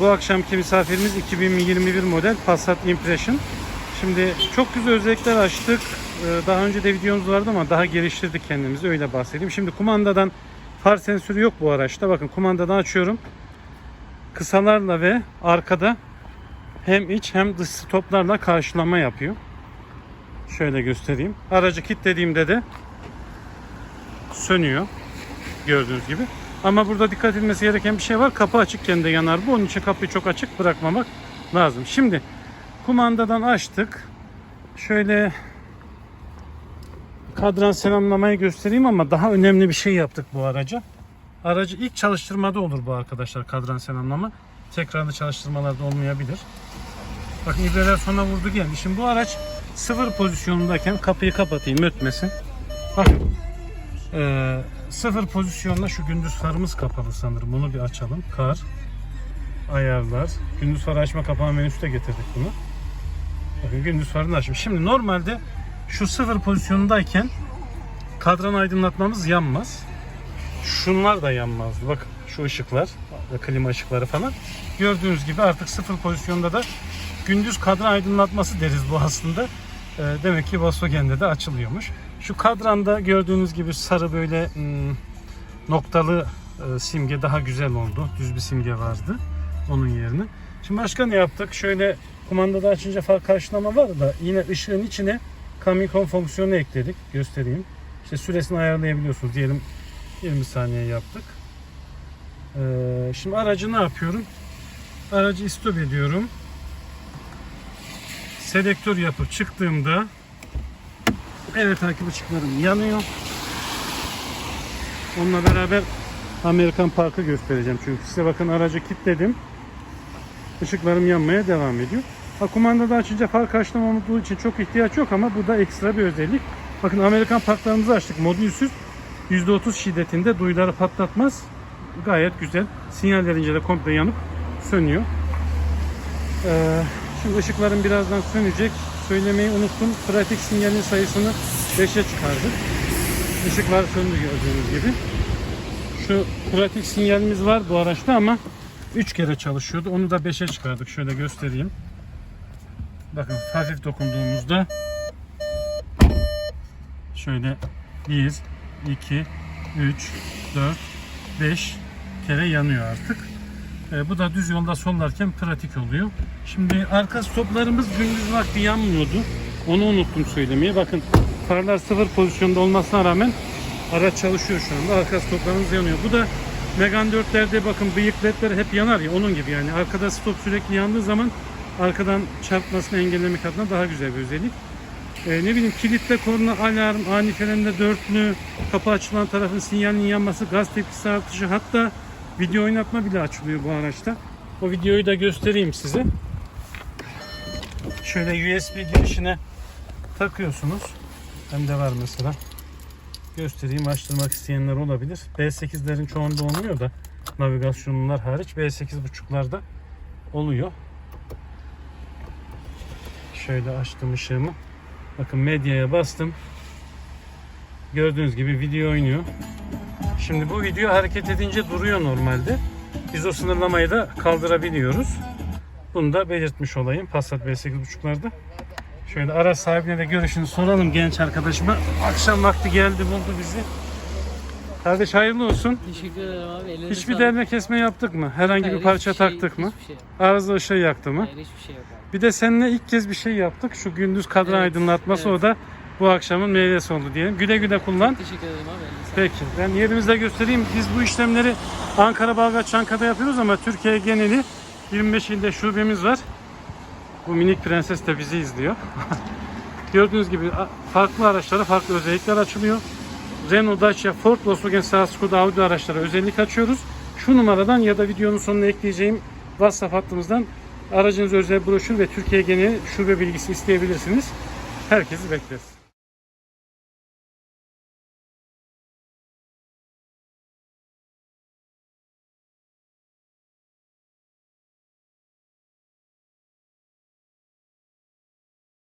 Bu akşamki misafirimiz 2021 model Passat Impression. Şimdi çok güzel özellikler açtık. Ee, Daha önce de videomuz vardı ama daha geliştirdik kendimizi öyle bahsedeyim. Şimdi kumandadan far sensörü yok bu araçta. Bakın kumandadan açıyorum. Kısalarla ve arkada hem iç hem dış stoplarla karşılama yapıyor. Şöyle göstereyim. Aracı kilitlediğimde de sönüyor. Gördüğünüz gibi. Ama burada dikkat edilmesi gereken bir şey var. Kapı açıkken de yanar bu. Onun için kapıyı çok açık bırakmamak lazım. Şimdi kumandadan açtık. Şöyle kadran selamlamayı göstereyim ama daha önemli bir şey yaptık bu araca. Aracı ilk çalıştırmada olur bu arkadaşlar kadran selamlama. Tekrarlı çalıştırmalarda olmayabilir. Bakın ibreler sona vurdu geldi. Şimdi bu araç sıfır pozisyonundayken kapıyı kapatayım ötmesin. Bakın ee, sıfır pozisyonda şu gündüz farımız kapalı sanırım. Bunu bir açalım. Kar, ayarlar. Gündüz farı açma kapama menüsü de getirdik bunu. Bakın gündüz farını açmış. Şimdi normalde şu sıfır pozisyondayken kadran aydınlatmamız yanmaz. Şunlar da yanmazdı. Bakın şu ışıklar, klima ışıkları falan. Gördüğünüz gibi artık sıfır pozisyonda da gündüz kadran aydınlatması deriz bu aslında. Ee, demek ki Volkswagen'de de açılıyormuş. Şu kadranda gördüğünüz gibi sarı böyle hmm, noktalı e, simge daha güzel oldu. Düz bir simge vardı onun yerine. Şimdi başka ne yaptık? Şöyle kumandada açınca far karşılama var da yine ışığın içine Camicom fonksiyonu ekledik. Göstereyim. İşte süresini ayarlayabiliyorsunuz. Diyelim 20 saniye yaptık. Ee, şimdi aracı ne yapıyorum? Aracı istop ediyorum. Selektör yapıp çıktığımda evet takip ışıklarım yanıyor. Onunla beraber Amerikan Park'ı göstereceğim çünkü size bakın aracı kilitledim. Işıklarım yanmaya devam ediyor. Ha, kumandada açınca far karşılama olduğu için çok ihtiyaç yok ama bu da ekstra bir özellik. Bakın Amerikan parklarımızı açtık modülsüz. %30 şiddetinde duyuları patlatmaz. Gayet güzel. Sinyal verince de komple yanıp sönüyor. Ee, şimdi ışıklarım birazdan sönecek. Söylemeyi unuttum. Pratik sinyalin sayısını 5'e çıkardık. Işıklar söndü gördüğünüz gibi. Şu pratik sinyalimiz var bu araçta ama 3 kere çalışıyordu. Onu da 5'e çıkardık. Şöyle göstereyim. Bakın hafif dokunduğumuzda şöyle 1, 2, 3, 4, 5 kere yanıyor artık. E, bu da düz yolda sollarken pratik oluyor. Şimdi arka stoplarımız gündüz vakti yanmıyordu. Onu unuttum söylemeye. Bakın farlar sıfır pozisyonda olmasına rağmen araç çalışıyor şu anda. Arka stoplarımız yanıyor. Bu da Megane 4'lerde bakın bıyık ledleri hep yanar ya onun gibi yani. Arkada stop sürekli yandığı zaman arkadan çarpmasını engellemek adına daha güzel bir özellik. Ee, ne bileyim kilitle korna, alarm, ani frende dörtlü, kapı açılan tarafın sinyalinin yanması, gaz tepkisi artışı hatta video oynatma bile açılıyor bu araçta. O videoyu da göstereyim size. Şöyle USB girişine takıyorsunuz. Bende var mesela. Göstereyim açtırmak isteyenler olabilir. B8'lerin çoğunda olmuyor da navigasyonlar hariç B8.5'larda oluyor. Şöyle açtım ışığımı. Bakın medyaya bastım. Gördüğünüz gibi video oynuyor. Şimdi bu video hareket edince duruyor normalde. Biz o sınırlamayı da kaldırabiliyoruz. Bunu da belirtmiş olayım Passat B8.5'larda. Şöyle araç sahibine de görüşünü soralım genç arkadaşıma. Akşam vakti geldi buldu bizi. Kardeş hayırlı olsun. Teşekkür ederim abi. Ellerine Hiçbir sağlık. derme kesme yaptık mı? Herhangi Hayır, bir parça şey- taktık mı? Şey. Arıza ışığı yaktı mı? Hayır hiçbir şey yok abi. Bir de seninle ilk kez bir şey yaptık. Şu gündüz kadran Evet, aydınlatması evet. o da bu akşamın meyvesi oldu diyelim. Güle güle kullan. Teşekkür ederim abi. Sağlık. Peki. Ben yerimizde göstereyim. Biz bu işlemleri Ankara, Balgaç, Çanka'da yapıyoruz ama Türkiye geneli 25 ilde şubemiz var. Bu minik prenses de bizi izliyor. Gördüğünüz gibi a- farklı araçlara farklı özellikler açılıyor. Renault, Dacia, Ford, Volkswagen, Seat, Skoda, Audi araçlara özellik açıyoruz. Şu numaradan ya da videonun sonuna ekleyeceğim WhatsApp hattımızdan aracınız özel broşür ve Türkiye geneli şube bilgisi isteyebilirsiniz. Herkesi bekleriz.